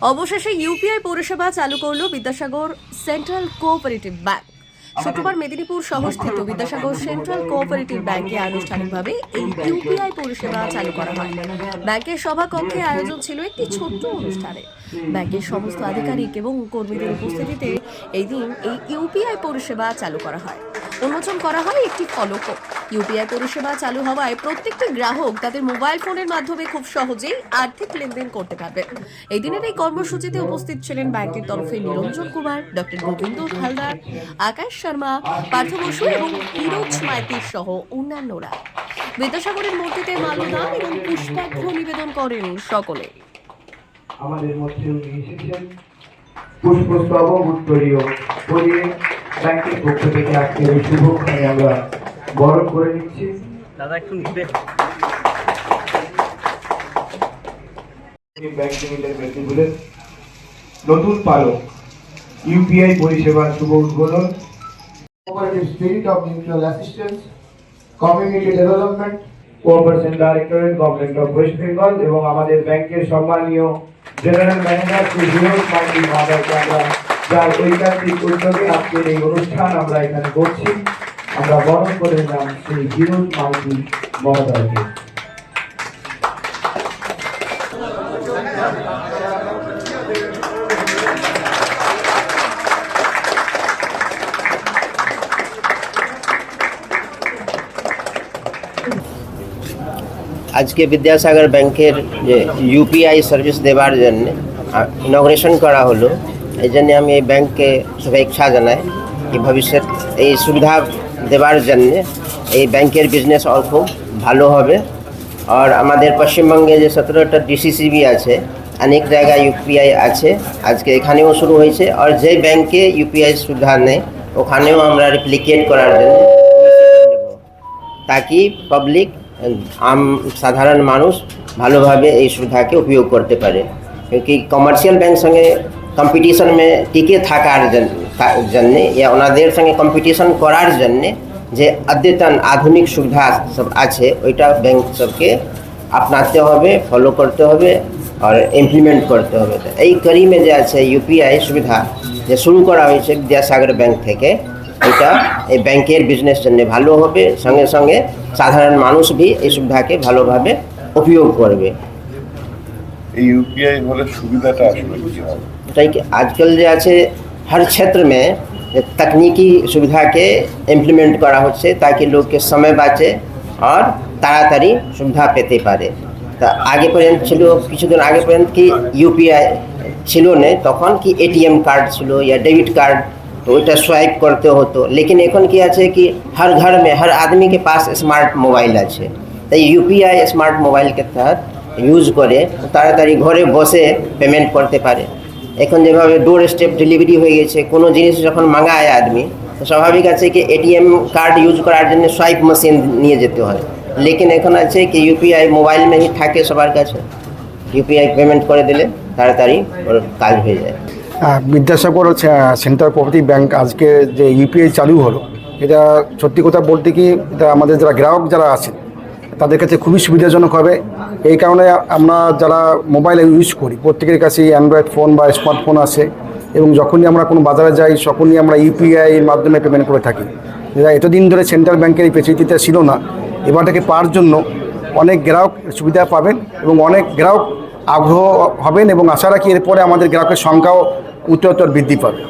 অবশেষে ইউপিআই পরিষেবা চালু করল বিদ্যাসাগর সেন্ট্রাল কোঅপারেটিভ ব্যাংক। শুক্রবার মেদিনীপুর শহরস্থিত বিদ্যাসাগর সেন্ট্রাল কোঅপারেটিভ ব্যাংকে আনুষ্ঠানিকভাবে এই ইউপিআই পরিষেবা চালু করা হয়। ব্যাংকের সভাকক্ষে আয়োজন ছিল একটি ছোট্ট অনুষ্ঠানে। ব্যাংকের সমস্ত আধিকারিক এবং কর্মীদের উপস্থিতিতে এই দিন এই ইউপিআই পরিষেবা চালু করা হয়। উন্মোচন করা হয় একটি ফলকও। ইউপিআই পরিষেবা চালু হওয়ায় প্রত্যেকটি গ্রাহক তাদের মোবাইল ফোনের মাধ্যমে খুব সহজেই আর্থিক লেনদেন করতে পারবে। এই দিনের এই কর্মসূচিতে উপস্থিত ছিলেন ব্যাংকের তরফে নিরঞ্জন কুমার, ডক্টর গোবিন্দ হালদার, আকাশ শর্মা, পার্থ বসু এবং হিরোজ মাইতির সহ অন্যান্যরা। বিদ্যাসাগরের মূর্তিতে মাল্যদান এবং পুষ্পার্ঘ্য নিবেদন করেন সকলে। আমাদের মধ্যে এসেছেন। পুষ্পস্তবক উত্তরীয় পরিয়ে ব্যাংকের পক্ষ থেকে আজকের এই শুভক্ষণে আমরা বরণ করে নিচ্ছি। দাদা একটু নিবে? ব্যাংক নতুন পালক ইউপিআই পরিষেবার শুভ উদ্বোধন। Cooperative spirit of mutual assistance community development cooperation directorate government of West Bengal এবং আমাদের ব্যাংকের সম্মানীয় জেনারেল ম্যানেজার শ্রী হিরোজ মান্ডি মহাদয়কে আমরা যার ঐকান্তিক উদ্যোগে আজকের এই অনুষ্ঠান আমরা এখানে করছি। আমরা বরণ করে নিলাম শ্রী হিরোজ মান্ডি মহোদয়কে। আজকে বিদ্যাসাগর ব্যাংকের যে ইউপিআই সার্ভিস দেওয়ার জন্য ইনগ্রেশন করা হলো। এই জন্য আমি এই ব্যাংককে শুভেচ্ছা জানাই কি ভবিষ্যৎ এই সুবিধা দেওয়ার জন্য এই ব্যাংকের বিজনেস আর খুব ভালো হবে আর আমাদের পশ্চিমবঙ্গে যে সতেরোটা ডিসিসিবি আছে অনেক জায়গায় ইউপিআই আছে আজকে এখানেও শুরু হয়েছে আর যে ব্যাংকে ইউপিআই সুবিধা নেই ওখানেও আমরা রিপ্লিকেট করার জন্য নেব। তাকি পাবলিক আম সাধারণ মানুষ ভালোভাবে এই সুবিধাকে উপয়োগ করতে পারে क्योंकि কমার্শিয়াল ব্যাংক সঙ্গে কম্পিটিশন মে টিকে থাকার জন্যে ইয়া ওনাদের সঙ্গে কম্পিটিশন করার জন্যে যে অদ্যতন আধুনিক সুবিধা সব আছে, ওইটা ব্যাংক সবকে আপনাতে হবে ফলো করতে হবে আর ইমপ্লিমেন্ট করতে হবে। এই করিমে যে আছে ইউপিআই সুবিধা যে শুরু করা হয়েছে বিদ্যাসাগর ব্যাংক থেকে এটা এই ব্যাংকের বিজনেস জন্য ভালো হবে। সঙ্গে সঙ্গে সাধারণ মানুষ ভি এই সুবিধাকে ভালোভাবে উপয়োগ করবে। এই ইউপিআই হলে সুবিধাটা আসলে কি হবে এটাই কি আজকাল যে আছে हर क्षेत्र में যে তকনিকি সুবিধাকে ইমপ্লিমেন্ট করা হচ্ছে তাকি লোককে সময় বাঁচে আর তাড়াতাড়ি সুবিধা পেতে পারে তা আগে পর্যন্ত ছিল কিছুদিন আগে পর্যন্ত কি ইউপিআই ছিল না তখন কি এটিএম কার্ড ছিল या डेबिट कार्ड तो ওইটা সোয়াইপ করতে হতো लेकिन এখন কি আছে কি हर घर में हर आदमी के पास स्मार्ट मोबाइल আছে তাই ইউপিআই স্মার্ট মোবাইলকে তহত ইউজ করে, তাড়াতাড়ি ঘরে বসে পেমেন্ট করতে পারে। এখন যেভাবে ডোর স্টেপ ডেলিভারি হয়ে গেছে, কোনো জিনিস যখন মাঙায় আদমি স্বাভাবিক আছে কি এটিএম কার্ড ইউজ করার জন্য সোয়াইপ মেশিন নিয়ে যেতে হয়। লেকিন এখন আছে কি ইউপিআই মোবাইল মেই থাকে সবার কাছে। ইউপিআই পেমেন্ট করে দিলে তাড়াতাড়ি ওর কাজ হয়ে যায়। বিদ্যাসাগর সেন্ট্রাল কোঅপারেটিভ ব্যাংক আজকে যে ইউপিআই চালু হলো, এটা সত্যি কথা বলতে কি, এটা আমাদের যারা গ্রাহক যারা আছেন তাদের কাছে খুবই সুবিধাজনক হবে। এই কারণে আমরা যারা মোবাইল ইউজ করি, প্রত্যেকের কাছে অ্যান্ড্রয়েড ফোন বা স্মার্টফোন আছে এবং যখনই আমরা কোনো বাজারে যাই, তখনই আমরা ইউপিআই এর মাধ্যমে পেমেন্ট করে থাকি। এতদিন ধরে সেন্ট্রাল ব্যাংকের এই ফেসিলিটিটা ছিল না। এবারটাকে পাওয়ার জন্য অনেক গ্রাহক সুবিধা পাবেন এবং অনেক গ্রাহক আগ্রহ হবেন এবং আশা রাখি এরপরে আমাদের গ্রাহকের সংখ্যাও উত্তরোত্তর বৃদ্ধি পাবে।